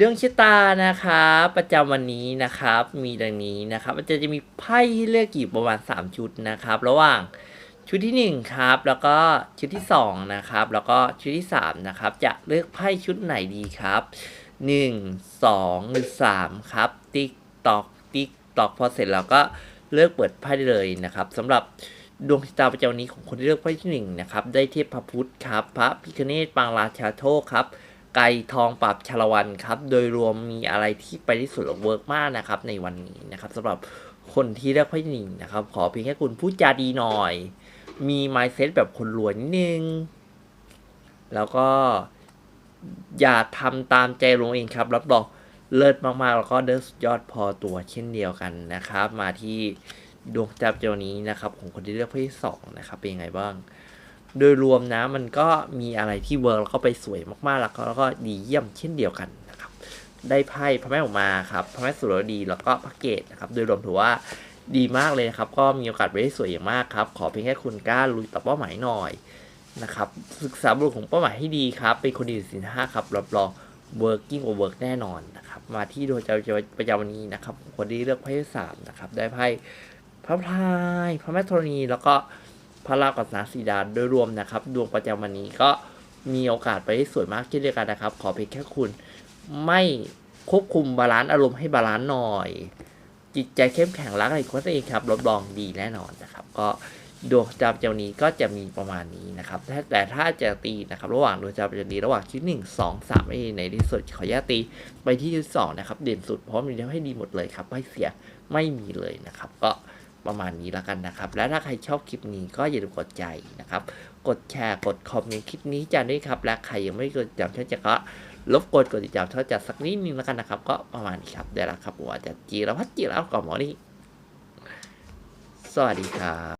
ดวงชะตานะครับประจำวันนี้นะครับ มีดังนี้นะครับมันจะจะมีไพ่ให้เลือกอยู่ประมาณ 3 ชุดนะครับ ระหว่างชุดที่ 1 ครับ แล้วก็ชุดที่ 2 นะครับ แล้วก็ชุดที่ 3 นะครับ จะเลือกไพ่ชุดไหนดีครับ 1 2 หรือ 3 ครับ ติ๊กตอกติ๊กตอกพอเสร็จแล้วก็เลือกเปิดไพ่ได้เลยนะครับสำหรับดวงชะตาประจำวันนี้ของคนที่เลือกไพ่ที่หนึ่งนะครับได้เทพพระพุทธครับ พระพิคเนตปางราชาโชคครับ ไก่ทองปราบชลวันครับ โดยรวมมีอะไรที่ไปที่สุดเวิร์กมากนะครับ ในวันนี้นะครับสำหรับคนที่เลือกไพ่ที่หนึ่งนะครับ ขอเพียงแค่คุณพูดจาดีหน่อย มีไมซ์เซ็ตแบบคนรวยนิดนึง แล้วก็อย่าทำตามใจลงเองครับ รับรองเลิศมากๆ แล้วก็เดินสุดยอดพอตัวเช่นเดียวกันนะครับ มาที่ดวงจับเจ้านี้นะครับ ของคนที่เลือกเพศที่สองนะครับ เป็นยังไงบ้าง โดยรวมนะมันก็มีอะไรที่เวิร์กแล้วก็ไปสวยมากๆแล้วก็แล้วก็ดีเยี่ยมเช่นเดียวกันนะครับ ได้ไพ่พระแม่ออกมาครับพระแม่สุรดีแล้วก็พระเกตนะครับ โดยรวมถือว่าดีมากเลยนะครับ ก็มีโอกาสไปได้สวยอย่างมากครับ ขอเพียงแค่คุณกล้าลุยต่อเป้าหมายหน่อยนะครับ ศึกษาบทของเป้าหมายให้ดีครับ เป็นคนดีสินห้าครับรับรอง working or work แน่นอนนะครับ มาที่โดยจะประจำวันนี้นะครับคนที่เลือกไพ่สามนะครับ ได้ไพ่พระพรายพระแม่ธรณีแล้วก็ พระรากัสนาสีดาโดยรวมนะครับ ดวงประจำวันนี้ก็มีโอกาสไปได้สวยมากเช่นเดียวกันนะครับ ขอเพียงแค่คุณ ไม่ควบคุมบาลานซ์อารมณ์ให้บาลานซ์หน่อย จิตใจเข้มแข็งรักในคนตัวเองครับรับรองดีแน่นอนนะครับ ก็ดวงจับเจ้านี้ก็จะมีประมาณนี้นะครับ แต่ถ้าจะตีนะครับ ระหว่างดวงจับเจ้านี้ระหว่างชุดหนึ่งสองสามไม่ในที่สุดขออนุญาตีไปที่ชุดสองนะครับ เด่นสุดเพราะมีให้ดีหมดเลยครับไม่เสียไม่มีเลยนะครับ ก็ ประมาณนี้แล้วกันนะครับ และถ้าใครชอบคลิปนี้ก็อย่าลืมกดใจนะครับ กดแชร์กดคอมเมนต์คลิปนี้จะด้วยครับ และใครยังไม่กดติดตามช่องจะก็ลบกดกดติดตามช่องจะสักนิดนึงแล้วกันนะครับ ก็ประมาณนี้ครับเดี๋ยวครับผมอาจะจีรพัฒน์จีรพัฒน์ก่อนหมอนี่สวัสดีครับ